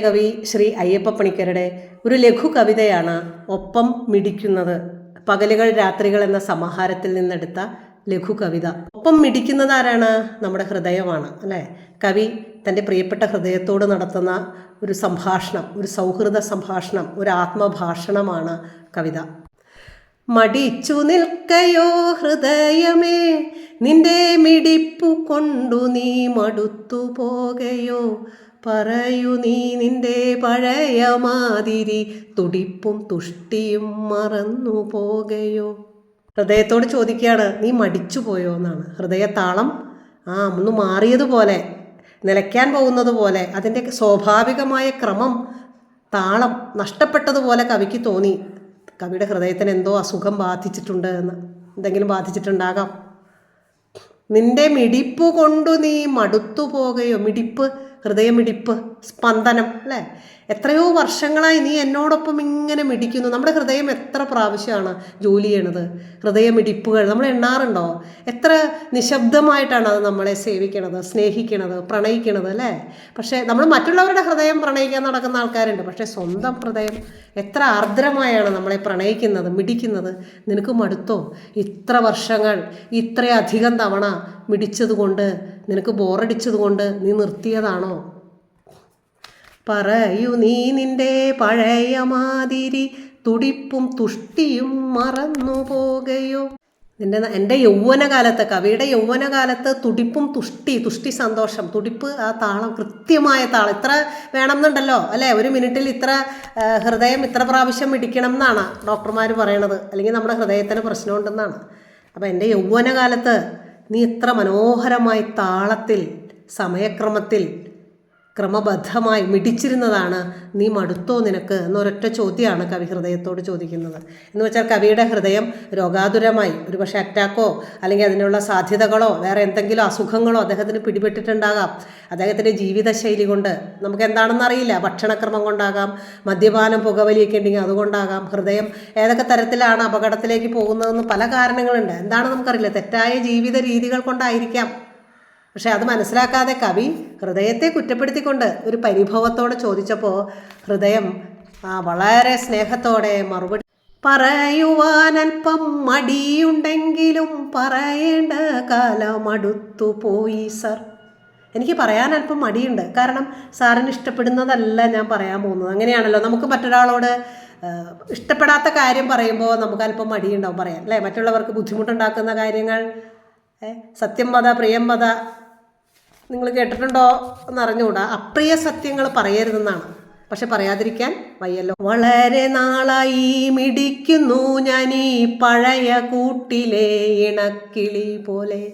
കവി ശ്രീ അയ്യപ്പ പണിക്കരുടെ ഒരു ലഘു കവിതയാണ് ഒപ്പം മിടിക്കുന്നത്. പകലുകൾ രാത്രികൾ എന്ന സമാഹാരത്തിൽ നിന്നെടുത്ത ലഘു കവിത. ഒപ്പം മിടിക്കുന്നത് ആരാണ്? നമ്മുടെ ഹൃദയമാണ് അല്ലേ? കവി തന്റെ പ്രിയപ്പെട്ട ഹൃദയത്തോട് നടത്തുന്ന ഒരു സംഭാഷണം ഒരു സൗഹൃദ സംഭാഷണം ഒരു ആത്മഭാഷണമാണ് കവിത. മടിച്ചു നിൽക്കയോ ഹൃദയമേ നിന്റെ മിടിപ്പു കൊണ്ടു നീ മടുത്തു പോകയോ പറയൂ നീ നിന്റെ പഴയ മാതിരി. തുടിപ്പും തുഷ്ടിയും മറന്നു പോകയോ. ഹൃദയത്തോട് ചോദിക്കുകയാണ് നീ മടിച്ചു പോയോ? എന്നാണ്. ഹൃദയത്താളം ആ ഒന്ന് മാറിയതുപോലെ നിലയ്ക്കാൻ പോകുന്നത് പോലെ അതിന്റെ സ്വാഭാവികമായ ക്രമം താളം നഷ്ടപ്പെട്ടതുപോലെ കവിക്ക് തോന്നി. കവിയുടെ ഹൃദയത്തിന് എന്തോ അസുഖം ബാധിച്ചിട്ടുണ്ട് എന്ന്. എന്തെങ്കിലും ബാധിച്ചിട്ടുണ്ടാകാം. നിന്റെ മിടിപ്പ് കൊണ്ടു നീ മടുത്തു പോകുകയോ മിടിപ്പ് ഹൃദയമിടിപ്പ് സ്പന്ദനം അല്ലേ? എത്രയോ വർഷങ്ങളായി നീ എന്നോടൊപ്പം ഇങ്ങനെ മിടിക്കുന്നു. നമ്മുടെ ഹൃദയം എത്ര പ്രാവശ്യമാണ് ജോലി ചെയ്യണത്? ഹൃദയമിടിപ്പുകൾ നമ്മൾ എണ്ണാറുണ്ടോ? എത്ര നിശബ്ദമായിട്ടാണ് അത് നമ്മളെ സേവിക്കണത് സ്നേഹിക്കണത് പ്രണയിക്കണത് അല്ലേ? പക്ഷേ നമ്മൾ മറ്റുള്ളവരുടെ ഹൃദയം പ്രണയിക്കാൻ നടക്കുന്ന ആൾക്കാരുണ്ട്. പക്ഷേ സ്വന്തം ഹൃദയം എത്ര ആർദ്രമായാണ് നമ്മളെ പ്രണയിക്കുന്നത് മിടിക്കുന്നത്? നിനക്ക് മടുത്തോ? ഇത്ര വർഷങ്ങൾ ഇത്രയധികം തവണ മിടിച്ചതുകൊണ്ട് നിനക്ക് ബോറടിച്ചതുകൊണ്ട് നീ നിർത്തിയതാണോ? പറയൂ നീ നിന്റെ പഴയ മാതിരി തുടിപ്പും തുഷ്ടിയും മറന്നു പോകയോ? നിന്റെ എന്റെ യൗവനകാലത്ത് കവിയുടെ യൗവനകാലത്ത് തുടിപ്പും തുഷ്ടി തുഷ്ടി സന്തോഷം. തുടിപ്പ് ആ താളം കൃത്യമായ താളം. ഇത്ര വേണമെന്നുണ്ടല്ലോ അല്ലേ? ഒരു മിനിറ്റിൽ ഇത്ര ഹൃദയം ഇത്ര പ്രാവശ്യം ഇടിക്കണം എന്നാണ് ഡോക്ടർമാർ പറയണത്. അല്ലെങ്കിൽ നമ്മുടെ ഹൃദയത്തിന് പ്രശ്നമുണ്ടെന്നാണ്. അപ്പോൾ എന്റെ യൗവനകാലത്ത് നീ ഇത്ര മനോഹരമായി താളത്തിൽ സമയക്രമത്തിൽ ക്രമബദ്ധമായി മിടിച്ചിരുന്നതാണ് നീ മടുത്തോ നിനക്ക്? എന്നൊരൊറ്റ ചോദ്യമാണ് കവി ഹൃദയത്തോട് ചോദിക്കുന്നത്. എന്ന് വെച്ചാൽ കവിയുടെ ഹൃദയം രോഗാതുരമായി ഒരു പക്ഷേ അറ്റാക്കോ അല്ലെങ്കിൽ അതിനുള്ള സാധ്യതകളോ വേറെ എന്തെങ്കിലും അസുഖങ്ങളോ അദ്ദേഹത്തിന് പിടിപെട്ടിട്ടുണ്ടാകാം. അദ്ദേഹത്തിന്റെ ജീവിതശൈലി കൊണ്ട് നമുക്ക് എന്താണെന്ന് അറിയില്ല. ഭക്ഷണക്രമം കൊണ്ടാകാം മദ്യപാനം പുകവലിയൊക്കെ ഉണ്ടെങ്കിൽ അതുകൊണ്ടാകാം. ഹൃദയം ഏതൊക്കെ തരത്തിലാണ് അപകടത്തിലേക്ക് പോകുന്നതെന്ന് പല കാരണങ്ങളുണ്ട്. എന്താണെന്ന് നമുക്കറിയില്ല. തെറ്റായ ജീവിത രീതികൾ കൊണ്ടായിരിക്കാം പക്ഷെ അത് മനസ്സിലാക്കാതെ കവി ഹൃദയത്തെ കുറ്റപ്പെടുത്തിക്കൊണ്ട് ഒരു പരിഭവത്തോടെ ചോദിച്ചപ്പോൾ ഹൃദയം വളരെ സ്നേഹത്തോടെ മറുപടി പറയുവാനൽപ്പം മടിയുണ്ടെങ്കിലും പറയേണ്ട കാലമടുത്തു പോയി സർ. എനിക്ക് പറയാൻ അല്പം മടിയുണ്ട്. കാരണം സാറിന് ഇഷ്ടപ്പെടുന്നതല്ല ഞാൻ പറയാൻ പോകുന്നത്. അങ്ങനെയാണല്ലോ. നമുക്ക് മറ്റൊരാളോട് ഇഷ്ടപ്പെടാത്ത കാര്യം പറയുമ്പോൾ നമുക്ക് അല്പം മടിയുണ്ടാവും പറയാൻ അല്ലേ? മറ്റുള്ളവർക്ക് ബുദ്ധിമുട്ടുണ്ടാക്കുന്ന കാര്യങ്ങൾ സത്യം വധ പ്രിയം പത നിങ്ങൾ കേട്ടിട്ടുണ്ടോ എന്നറിഞ്ഞുകൂടാ. അപ്രിയ സത്യങ്ങൾ പറയരുതെന്നാണ്. പക്ഷെ പറയാതിരിക്കാൻ വയ്യല്ലോ. വളരെ നാളായി മിടിക്കുന്നു ഞാൻ ഈ പഴയ കൂട്ടിലെ ഇണക്കിളി പോലെ.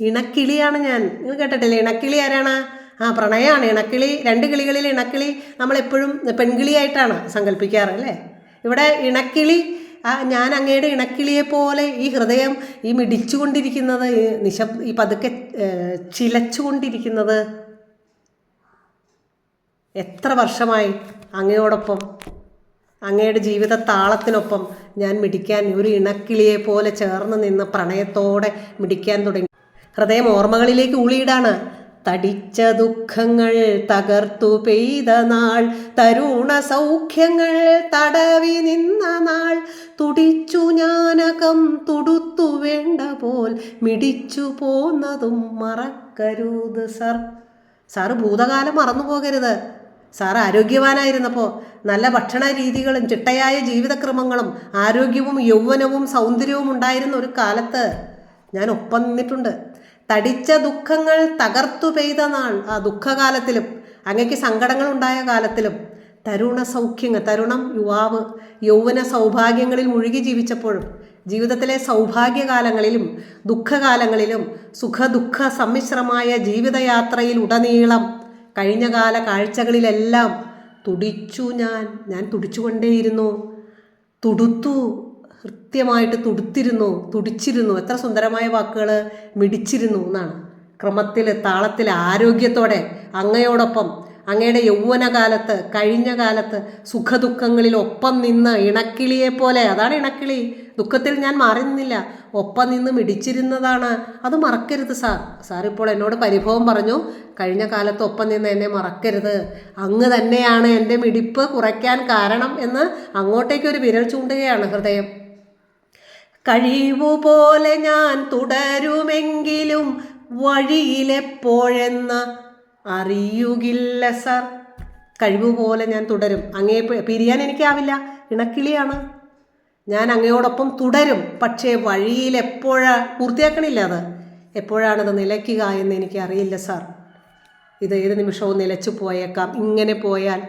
ഇണക്കിളിയാണ് ഞാൻ. നിങ്ങൾ കേട്ടിട്ടില്ലേ? ഇണക്കിളി ആരാണ്? ആ പ്രണയമാണ് ഇണക്കിളി രണ്ട് കിളികളിൽ ഇണക്കിളി നമ്മളെപ്പോഴും പെൺകിളിയായിട്ടാണ് സങ്കല്പിക്കാറ് അല്ലേ? ഇവിടെ ഇണക്കിളി ആ ഞാൻ അങ്ങയുടെ ഇണക്കിളിയെ പോലെ ഈ ഹൃദയം ഈ മിടിച്ചുകൊണ്ടിരിക്കുന്നത് നിശബ് ഈ പതുക്കെ ചിലച്ചുകൊണ്ടിരിക്കുന്നത് എത്ര വർഷമായി അങ്ങയോടൊപ്പം അങ്ങയുടെ ജീവിത താളത്തിനൊപ്പം ഞാൻ മിടിക്കാൻ ഒരു ഇണക്കിളിയെ പോലെ ചേർന്ന് നിന്ന് പ്രണയത്തോടെ മിടിക്കാൻ തുടങ്ങി. ഹൃദയം ഓർമ്മകളിലേക്ക് ഊളിയിടാണ്. തടിച്ച ദുഃഖങ്ങൾ തകർത്തു പെയ്ത നാൾ തരുണ സൗഖ്യങ്ങൾ തടവി നിന്ന നാൾ. തുടിച്ചു ഞാനകം തുടുത്തു വേണ്ട പോൽ മിടിച്ചു പോന്നതും മറക്കരുത് സർ. സാറ് ഭൂതകാലം മറന്നു പോകരുത്. സാർ ആരോഗ്യവാനായിരുന്നപ്പോൾ നല്ല ഭക്ഷണ രീതികളും ചിട്ടയായ ജീവിതക്രമങ്ങളും ആരോഗ്യവും യൗവനവും സൗന്ദര്യവും ഉണ്ടായിരുന്ന ഒരു കാലത്ത് ഞാൻ ഒപ്പം നിന്നിട്ടുണ്ട്. തടിച്ച ദുഃഖങ്ങൾ തകർത്തു പെയ്ത നാൾ ആ ദുഃഖകാലത്തിലും അങ്ങക്ക് സങ്കടങ്ങൾ ഉണ്ടായ കാലത്തിലും തരുണ സൗഖ്യങ്ങൾ തരുണം യുവാവ് യൗവന സൗഭാഗ്യങ്ങളിൽ മുഴുകി ജീവിച്ചപ്പോഴും ജീവിതത്തിലെ സൗഭാഗ്യകാലങ്ങളിലും ദുഃഖകാലങ്ങളിലും സുഖദുഃഖ സമ്മിശ്രമായ ജീവിതയാത്രയിൽ ഉടനീളം കഴിഞ്ഞകാല കാഴ്ചകളിലെല്ലാം തുടിച്ചു ഞാൻ ഞാൻ തുടിച്ചുകൊണ്ടേയിരുന്നു. തുടുത്തു. കൃത്യമായിട്ട് തുടുത്തിരുന്നു തുടിച്ചിരുന്നു. എത്ര സുന്ദരമായ വാക്കുകൾ മിടിച്ചിരുന്നു എന്നാണ്. ക്രമത്തിൽ താളത്തിൽ ആരോഗ്യത്തോടെ അങ്ങയോടൊപ്പം അങ്ങയുടെ യൗവനകാലത്ത് കഴിഞ്ഞ കാലത്ത് സുഖദുഃഖങ്ങളിൽ ഒപ്പം നിന്ന് ഇണക്കിളിയെ പോലെ. അതാണ് ഇണക്കിളി. ദുഃഖത്തിൽ ഞാൻ മാറുന്നില്ല. ഒപ്പം നിന്ന് മിടിച്ചിരുന്നതാണ്. അത് മറക്കരുത് സാർ. സാർ ഇപ്പോൾ എന്നോട് പരിഭവം പറഞ്ഞു. കഴിഞ്ഞ കാലത്ത് ഒപ്പം നിന്ന് എന്നെ മറക്കരുത്. അങ്ങ് തന്നെയാണ് എന്റെ മിടിപ്പ് കുറയ്ക്കാൻ കാരണം എന്ന് അങ്ങോട്ടേക്കൊരു വിരൽ ചൂണ്ടുകയാണ് ഹൃദയം. കഴിവുപോലെ ഞാൻ തുടരുമെങ്കിലും വഴിയിലെപ്പോഴെന്ന് അറിയുകില്ല സർ. കഴിവുപോലെ ഞാൻ തുടരും. അങ്ങേ പിരിയാൻ എനിക്കാവില്ല. ഇണക്കിളിയാണ്. ഞാൻ അങ്ങയോടൊപ്പം തുടരും. പക്ഷേ വഴിയിൽ എപ്പോഴാ പൂർത്തിയാക്കണില്ല അത്. എപ്പോഴാണത് നിലയ്ക്കുക എന്ന് എനിക്കറിയില്ല സാർ. ഇത് ഏത് നിമിഷവും നിലച്ചു പോയേക്കാം. ഇങ്ങനെ പോയാൽ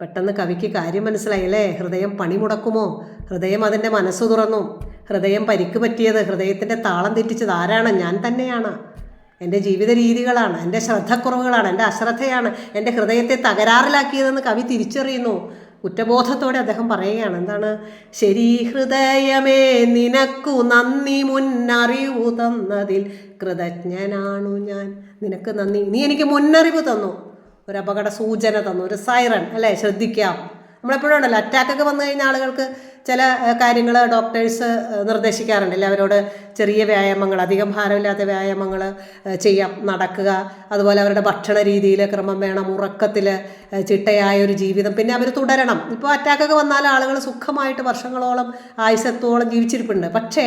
പെട്ടെന്ന് കവിക്ക് കാര്യം മനസ്സിലായി അല്ലേ ഹൃദയം പണിമുടക്കുമോ ഹൃദയം അതിന്റെ മനസ്സ് തുറന്നു. ഹൃദയം പരിക്ക് പറ്റിയത് ഹൃദയത്തിന്റെ താളം തെറ്റിച്ചത് ആരാണ്? ഞാൻ തന്നെയാണ്. എന്റെ ജീവിത രീതികളാണ് എന്റെ ശ്രദ്ധക്കുറവുകളാണ് എന്റെ അശ്രദ്ധയാണ് എന്റെ ഹൃദയത്തെ തകരാറിലാക്കിയതെന്ന് കവി തിരിച്ചറിയുന്നു. കുറ്റബോധത്തോടെ അദ്ദേഹം പറയുകയാണ് എന്താണ്? ശരി ഹൃദയമേ നിനക്കു നന്ദി മുന്നറിവു തന്നതിൽ കൃതജ്ഞനാണു ഞാൻ. നിനക്ക് നന്ദി. നീ എനിക്ക് മുന്നറിവ് തന്നു. ഒരു അപകട സൂചന തന്നു ഒരു സൈറൺ അല്ലേ? ശ്രദ്ധിക്കാം. നമ്മളെപ്പോഴും ഉണ്ടല്ലോ അറ്റാക്കൊക്കെ വന്നു കഴിഞ്ഞ ആളുകൾക്ക് ചില കാര്യങ്ങൾ ഡോക്ടേഴ്സ് നിർദ്ദേശിക്കാറുണ്ട്. അല്ലേ അവരോട് ചെറിയ വ്യായാമങ്ങൾ അധികം ഭാരമില്ലാത്ത വ്യായാമങ്ങൾ ചെയ്യാം നടക്കുക. അതുപോലെ അവരുടെ ഭക്ഷണ രീതിയിൽ ക്രമം വേണം ഉറക്കത്തിൽ ചിട്ടയായ ഒരു ജീവിതം. പിന്നെ അവർ തുടരണം. ഇപ്പോൾ അറ്റാക്കൊക്കെ വന്നാൽ ആളുകൾ സുഖമായിട്ട് വർഷങ്ങളോളം ആയുസത്തോളം ജീവിച്ചിരിപ്പുണ്ട്. പക്ഷേ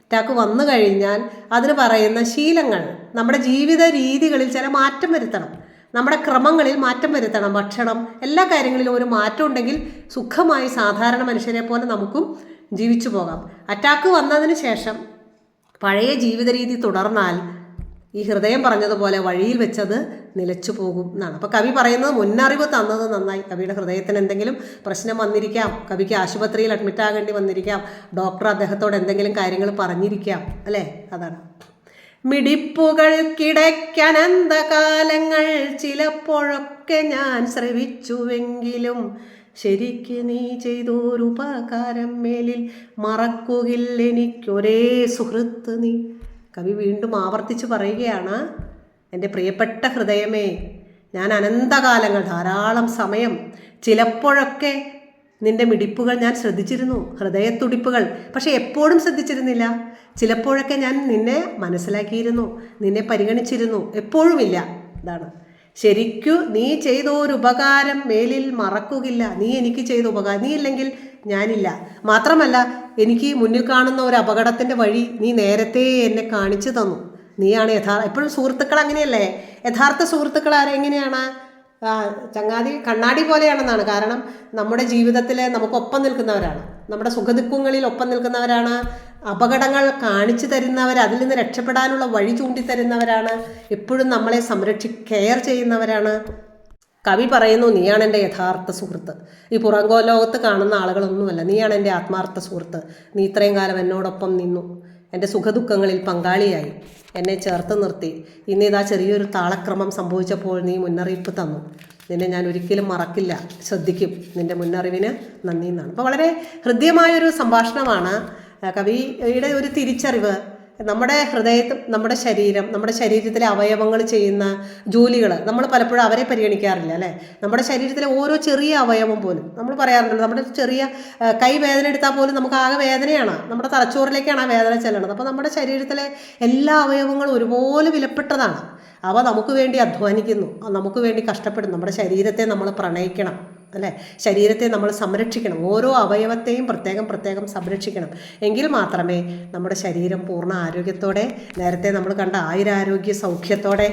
അറ്റാക്ക് വന്നു കഴിഞ്ഞാൽ അതിന് പറയുന്ന ശീലങ്ങൾ നമ്മുടെ ജീവിത രീതികളിൽ ചില മാറ്റം വരുത്തണം. നമ്മുടെ ക്രമങ്ങളിൽ മാറ്റം വരുത്തണം ഭക്ഷണം എല്ലാ കാര്യങ്ങളിലും ഒരു മാറ്റം ഉണ്ടെങ്കിൽ സുഖമായി സാധാരണ മനുഷ്യരെ പോലെ നമുക്കും ജീവിച്ചു പോകാം. അറ്റാക്ക് വന്നതിന് ശേഷം പഴയ ജീവിത രീതി തുടർന്നാൽ ഈ ഹൃദയം പറഞ്ഞതുപോലെ വഴിയിൽ വെച്ചത് നിലച്ചു പോകും എന്നാണ്. അപ്പോൾ കവി പറയുന്നത് മുന്നറിവ് തന്നത് നന്നായി. കവിയുടെ ഹൃദയത്തിന് എന്തെങ്കിലും പ്രശ്നം വന്നിരിക്കാം കവിക്ക് ആശുപത്രിയിൽ അഡ്മിറ്റ് ആകേണ്ടി വന്നിരിക്കാം ഡോക്ടർ അദ്ദേഹത്തോട് എന്തെങ്കിലും കാര്യങ്ങൾ പറഞ്ഞിരിക്കാം അല്ലേ? അതാണ്. മിടിപ്പുകൾക്കിടയ്ക്കനന്തകാലങ്ങൾ ചിലപ്പോഴൊക്കെ ഞാൻ ശ്രവിച്ചുവെങ്കിലും ശരിക്ക് നീ ചെയ്തൊരുപകാരം മേലിൽ മറക്കുകില്ല എനിക്കൊരേ സുഹൃത്ത് നീ. കവി വീണ്ടും ആവർത്തിച്ച് പറയുകയാണ് എന്റെ പ്രിയപ്പെട്ട ഹൃദയമേ ഞാൻ അനന്തകാലങ്ങൾ ധാരാളം സമയം ചിലപ്പോഴൊക്കെ നിന്റെ മിടിപ്പുകൾ ഞാൻ ശ്രദ്ധിച്ചിരുന്നു ഹൃദയത്തുടിപ്പുകൾ. പക്ഷെ എപ്പോഴും ശ്രദ്ധിച്ചിരുന്നില്ല. ചിലപ്പോഴൊക്കെ ഞാൻ നിന്നെ മനസ്സിലാക്കിയിരുന്നു നിന്നെ പരിഗണിച്ചിരുന്നു. എപ്പോഴുമില്ല. ഇതാണ്. ശരിക്കു നീ ചെയ്ത ഒരു ഉപകാരം മേലിൽ മറക്കുകയില്ല. നീ എനിക്ക് ചെയ്ത ഉപകാരം. നീ ഇല്ലെങ്കിൽ ഞാനില്ല. മാത്രമല്ല എനിക്ക് മുന്നിൽ കാണുന്ന ഒരു അപകടത്തിന്റെ വഴി നീ നേരത്തെ എന്നെ കാണിച്ചു തന്നു. നീയാണ് യഥാർത്ഥ എപ്പോഴും സുഹൃത്തുക്കൾ അങ്ങനെയല്ലേ? യഥാർത്ഥ സുഹൃത്തുക്കൾ ആരെങ്ങനെയാണ്? ചങ്ങാതി കണ്ണാടി പോലെയാണെന്നാണ്. കാരണം നമ്മുടെ ജീവിതത്തിൽ നമുക്കൊപ്പം നിൽക്കുന്നവരാണ്. നമ്മുടെ സുഖദുഃഖങ്ങളിൽ ഒപ്പം നിൽക്കുന്നവരാണ്. അപകടങ്ങൾ കാണിച്ചു തരുന്നവർ അതിൽ നിന്ന് രക്ഷപ്പെടാനുള്ള വഴി ചൂണ്ടിത്തരുന്നവരാണ്. എപ്പോഴും നമ്മളെ സംരക്ഷി കെയർ ചെയ്യുന്നവരാണ്. കവി പറയുന്നു നീയാണ് എന്റെ യഥാർത്ഥ സുഹൃത്ത്. ഈ പുറംകോ ലോകത്ത് കാണുന്ന ആളുകളൊന്നുമല്ല. നീയാണ് എന്റെ ആത്മാർത്ഥ സുഹൃത്ത്. നീ ഇത്രയും കാലം എന്നോടൊപ്പം നിന്നു. എന്റെ സുഖദുഃഖങ്ങളിൽ പങ്കാളിയായി. എന്നെ ചേർത്ത് നിർത്തി. ഇന്ന് ഇതാ ചെറിയൊരു താളക്രമം സംഭവിച്ചപ്പോൾ നീ മുന്നറിയിപ്പ് തന്നു. നിന്നെ ഞാൻ ഒരിക്കലും മറക്കില്ല. ശ്രദ്ധിക്കും. നിന്റെ മുന്നറിവിന് നന്ദി എന്നാണ്. അപ്പോൾ വളരെ ഹൃദ്യമായൊരു സംഭാഷണമാണ് കവിയുടെ ഒരു തിരിച്ചറിവ് നമ്മുടെ ഹൃദയത്തും നമ്മുടെ ശരീരം നമ്മുടെ ശരീരത്തിലെ അവയവങ്ങൾ ചെയ്യുന്ന ജോലികൾ നമ്മൾ പലപ്പോഴും അവരെ പരിഗണിക്കാറില്ല അല്ലേ? നമ്മുടെ ശരീരത്തിലെ ഓരോ ചെറിയ അവയവം പോലും നമ്മൾ പറയാറുണ്ടല്ലോ നമ്മുടെ ചെറിയ കൈ വേദന എടുത്താൽ പോലും നമുക്ക് ആകെ വേദനയാണ്. നമ്മുടെ തലച്ചോറിലേക്കാണ് ആ വേദന ചെല്ലണത്. അപ്പോൾ നമ്മുടെ ശരീരത്തിലെ എല്ലാ അവയവങ്ങളും ഒരുപോലെ വിലപ്പെട്ടതാണ്. അവ നമുക്ക് വേണ്ടി അധ്വാനിക്കുന്നു നമുക്ക് വേണ്ടി കഷ്ടപ്പെടുന്നു. നമ്മുടെ ശരീരത്തെ നമ്മൾ പ്രണയിക്കണം. അല്ലേ? ശരീരത്തെ നമ്മൾ സംരക്ഷിക്കണം. ഓരോ അവയവത്തെയും പ്രത്യേകം പ്രത്യേകം സംരക്ഷിക്കണം. എങ്കിൽ മാത്രമേ നമ്മുടെ ശരീരം പൂർണ ആരോഗ്യത്തോടെ നേരത്തെ നമ്മൾ കണ്ട ആയുരാരോഗ്യ സൗഖ്യത്തോടെ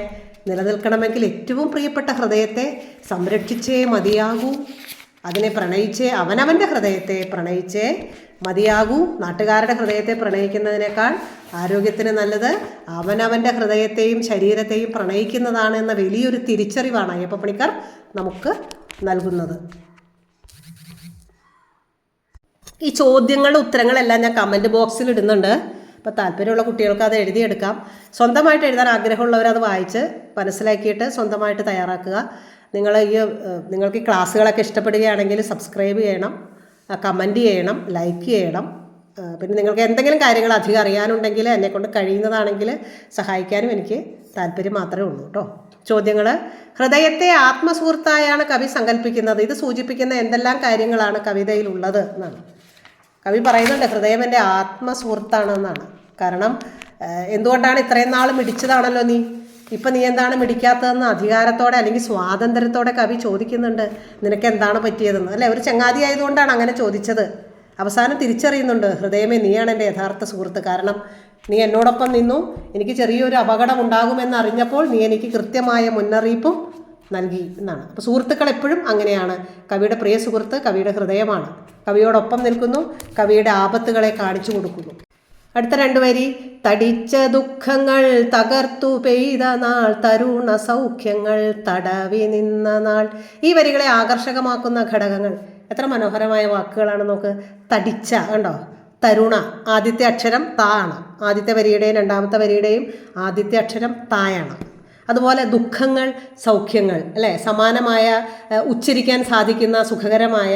നിലനിൽക്കണമെങ്കിൽ ഏറ്റവും പ്രിയപ്പെട്ട ഹൃദയത്തെ സംരക്ഷിച്ചേ മതിയാകൂ. അതിനെ പ്രണയിച്ചേ അവനവന്റെ ഹൃദയത്തെ പ്രണയിച്ചേ മതിയാകൂ. നാട്ടുകാരുടെ ഹൃദയത്തെ പ്രണയിക്കുന്നതിനേക്കാൾ ആരോഗ്യത്തിന് നല്ലത് അവനവന്റെ ഹൃദയത്തെയും ശരീരത്തെയും പ്രണയിക്കുന്നതാണ് എന്ന വലിയൊരു തിരിച്ചറിവാണ് അയ്യപ്പ പണിക്കർ നമുക്ക് നൽകുന്നത്. ഈ ചോദ്യങ്ങളുടെ ഉത്തരങ്ങളെല്ലാം ഞാൻ കമന്റ് ബോക്സിൽ ഇടുന്നുണ്ട്. അപ്പോൾ താല്പര്യമുള്ള കുട്ടികൾക്ക് അത് എഴുതിയെടുക്കാം. സ്വന്തമായിട്ട് എഴുതാൻ ആഗ്രഹമുള്ളവർ അത് വായിച്ച് മനസ്സിലാക്കിയിട്ട് സ്വന്തമായിട്ട് തയ്യാറാക്കുക. നിങ്ങൾ ഈ നിങ്ങൾക്ക് ഈ ക്ലാസ്സുകളൊക്കെ ഇഷ്ടപ്പെടുകയാണെങ്കിൽ സബ്സ്ക്രൈബ് ചെയ്യണം കമന്റ് ചെയ്യണം ലൈക്ക് ചെയ്യണം. പിന്നെ നിങ്ങൾക്ക് എന്തെങ്കിലും കാര്യങ്ങൾ അധികം അറിയാനുണ്ടെങ്കിൽ എന്നെക്കൊണ്ട് കഴിയുന്നതാണെങ്കിൽ സഹായിക്കാനും എനിക്ക് താല്പര്യം മാത്രമേ ഉള്ളൂ കേട്ടോ. ചോദ്യങ്ങൾ ഹൃദയത്തെ ആത്മസുഹൃത്തായാണ് കവി സങ്കല്പിക്കുന്നത്. ഇത് സൂചിപ്പിക്കുന്ന എന്തെല്ലാം കാര്യങ്ങളാണ് കവിതയിലുള്ളത് എന്നാണ്. കവി പറയുന്നുണ്ട് ഹൃദയം എന്റെ ആത്മസുഹൃത്താണെന്നാണ്. കാരണം എന്തുകൊണ്ടാണ് ഇത്രയും നാൾ മിടിച്ചതാണല്ലോ നീ? ഇപ്പം നീ എന്താണ് മിടിക്കാത്തതെന്ന് അധികാരത്തോടെ അല്ലെങ്കിൽ സ്വാതന്ത്ര്യത്തോടെ കവി ചോദിക്കുന്നുണ്ട് നിനക്ക് എന്താണ് പറ്റിയതെന്ന്? അല്ലേ? ഒരു ചങ്ങാതി ആയതുകൊണ്ടാണ് അങ്ങനെ ചോദിച്ചത്. അവസാനം തിരിച്ചറിയുന്നുണ്ട് ഹൃദയമേ നീയാണ് എന്റെ യഥാർത്ഥ സുഹൃത്ത്. കാരണം നീ എന്നോടൊപ്പം നിന്നു. എനിക്ക് ചെറിയൊരു അപകടം ഉണ്ടാകുമെന്ന് അറിഞ്ഞപ്പോൾ നീ എനിക്ക് കൃത്യമായ മുന്നറിയിപ്പും നൽകി എന്നാണ്. അപ്പോൾ സുഹൃത്തുക്കൾ എപ്പോഴും അങ്ങനെയാണ്. കവിയുടെ പ്രിയ സുഹൃത്ത് കവിയുടെ ഹൃദയമാണ്. കവിയോടൊപ്പം നിൽക്കുന്നു കവിയുടെ ആപത്തുകളെ കാണിച്ചു കൊടുക്കുന്നു. അടുത്ത രണ്ടു വരി തടിച്ച ദുഃഖങ്ങൾ തകർത്തു പെയ്ത നാൾ തരുണ സൗഖ്യങ്ങൾ തടവി നിന്ന നാൾ. ഈ വരികളെ ആകർഷകമാക്കുന്ന ഘടകങ്ങൾ എത്ര മനോഹരമായ വാക്കുകളാണ് നമുക്ക് തടിച്ച കണ്ടോ? തരുണ ആദ്യത്തെ അക്ഷരം താ ആണ്. ആദ്യത്തെ വരിയുടെയും രണ്ടാമത്തെ വരിയുടെയും ആദ്യത്തെ അക്ഷരം തായാണ്. അതുപോലെ ദുഃഖങ്ങൾ സൗഖ്യങ്ങൾ അല്ലേ? സമാനമായ ഉച്ചരിക്കാൻ സാധിക്കുന്ന സുഖകരമായ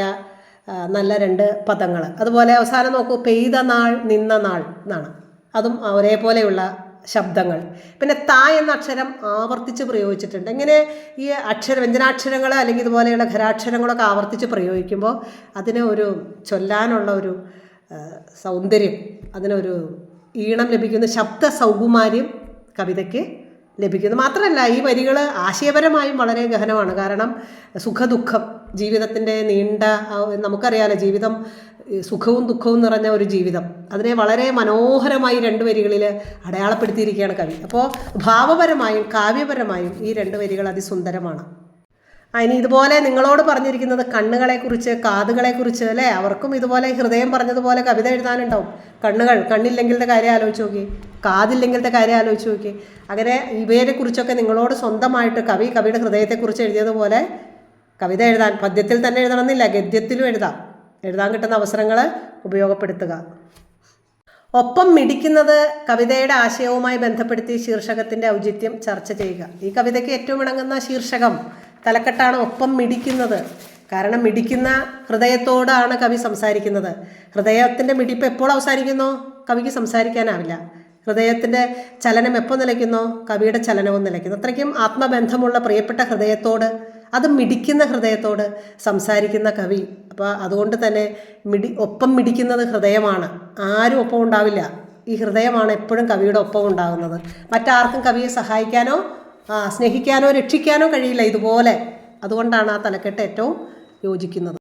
നല്ല രണ്ട് പദങ്ങൾ. അതുപോലെ അവസാനം നോക്കൂ പെയ്ത നാൾ നിന്ന നാൾ എന്നാണ്. അതും ഒരേപോലെയുള്ള ശബ്ദങ്ങൾ. പിന്നെ ത എന്ന അക്ഷരം ആവർത്തിച്ച് പ്രയോഗിച്ചിട്ടുണ്ട്. ഇങ്ങനെ ഈ അക്ഷര വ്യഞ്ജനാക്ഷരങ്ങൾ അല്ലെങ്കിൽ ഇതുപോലെയുള്ള ഖരാക്ഷരങ്ങളൊക്കെ ആവർത്തിച്ച് പ്രയോഗിക്കുമ്പോൾ അതിന് ഒരു ചൊല്ലാനുള്ള ഒരു സൗന്ദര്യം അതിനൊരു ഈണം ലഭിക്കുന്ന ശബ്ദ സൗകുമാര്യം കവിതയ്ക്ക് ലഭിക്കുന്നു. മാത്രമല്ല ഈ വരികൾ ആശയപരമായും വളരെ ഗഹനമാണ്. കാരണം സുഖദുഃഖം ജീവിതത്തിന്റെ നീണ്ട നമുക്കറിയാലോ ജീവിതം സുഖവും ദുഃഖവും നിറഞ്ഞ ഒരു ജീവിതം. അതിനെ വളരെ മനോഹരമായി രണ്ട് വരികളിൽ അടയാളപ്പെടുത്തിയിരിക്കുകയാണ് കവി. അപ്പോൾ ഭാവപരമായും കാവ്യപരമായും ഈ രണ്ട് വരികൾ അതിസുന്ദരമാണ്. ഇനി ഇതുപോലെ നിങ്ങളോട് പറഞ്ഞിരിക്കുന്നത് കണ്ണുകളെക്കുറിച്ച് കാതുകളെക്കുറിച്ച് അല്ലേ? അവർക്കും ഇതുപോലെ ഹൃദയം പറഞ്ഞതുപോലെ കവിത എഴുതാനുണ്ടാവും. കണ്ണുകൾ കണ്ണില്ലെങ്കിലത്തെ കാര്യം ആലോചിച്ച് നോക്കി. കാതില്ലെങ്കിലത്തെ കാര്യം ആലോചിച്ച് നോക്കി. അങ്ങനെ ഇവയെ കുറിച്ചൊക്കെ നിങ്ങളോട് സ്വന്തമായിട്ട് കവി കവിയുടെ ഹൃദയത്തെക്കുറിച്ച് എഴുതിയതുപോലെ കവിത എഴുതാൻ പദ്യത്തിൽ തന്നെ എഴുതണമെന്നില്ല ഗദ്യത്തിലും എഴുതാം. എഴുതാൻ കിട്ടുന്ന അവസരങ്ങൾ ഉപയോഗപ്പെടുത്തുക. ഒപ്പം മിടിക്കുന്നത് കവിതയുടെ ആശയവുമായി ബന്ധപ്പെടുത്തി ശീർഷകത്തിന്റെ ഔചിത്യം ചർച്ച ചെയ്യുക. ഈ കവിതയ്ക്ക് ഏറ്റവും ഇണങ്ങുന്ന ശീർഷകം തലക്കെട്ടാണ് ഒപ്പം മിടിക്കുന്നത്. കാരണം മിടിക്കുന്ന ഹൃദയത്തോടാണ് കവി സംസാരിക്കുന്നത്. ഹൃദയത്തിന്റെ മിടിപ്പ് എപ്പോൾ അവസാനിക്കുന്നോ? കവിക്ക് സംസാരിക്കാനാവില്ല. ഹൃദയത്തിന്റെ ചലനം എപ്പോൾ നിലയ്ക്കുന്നോ? കവിയുടെ ചലനവും നിലയ്ക്കുന്നു. അത്രയ്ക്കും ആത്മബന്ധമുള്ള പ്രിയപ്പെട്ട ഹൃദയത്തോട് അത് മിടിക്കുന്ന ഹൃദയത്തോട് സംസാരിക്കുന്ന കവി. അപ്പോൾ അതുകൊണ്ട് തന്നെ മിടി ഒപ്പം മിടിക്കുന്നത് ഹൃദയമാണ്. ആരും ഒപ്പം ഉണ്ടാവില്ല. ഈ ഹൃദയമാണ് എപ്പോഴും കവിയുടെ ഒപ്പം ഉണ്ടാകുന്നത്. മറ്റാർക്കും കവിയെ സഹായിക്കാനോ സ്നേഹിക്കാനോ രക്ഷിക്കാനോ കഴിയില്ല ഇതുപോലെ. അതുകൊണ്ടാണ് ആ തലക്കെട്ട് ഏറ്റവും യോജിക്കുന്നത്.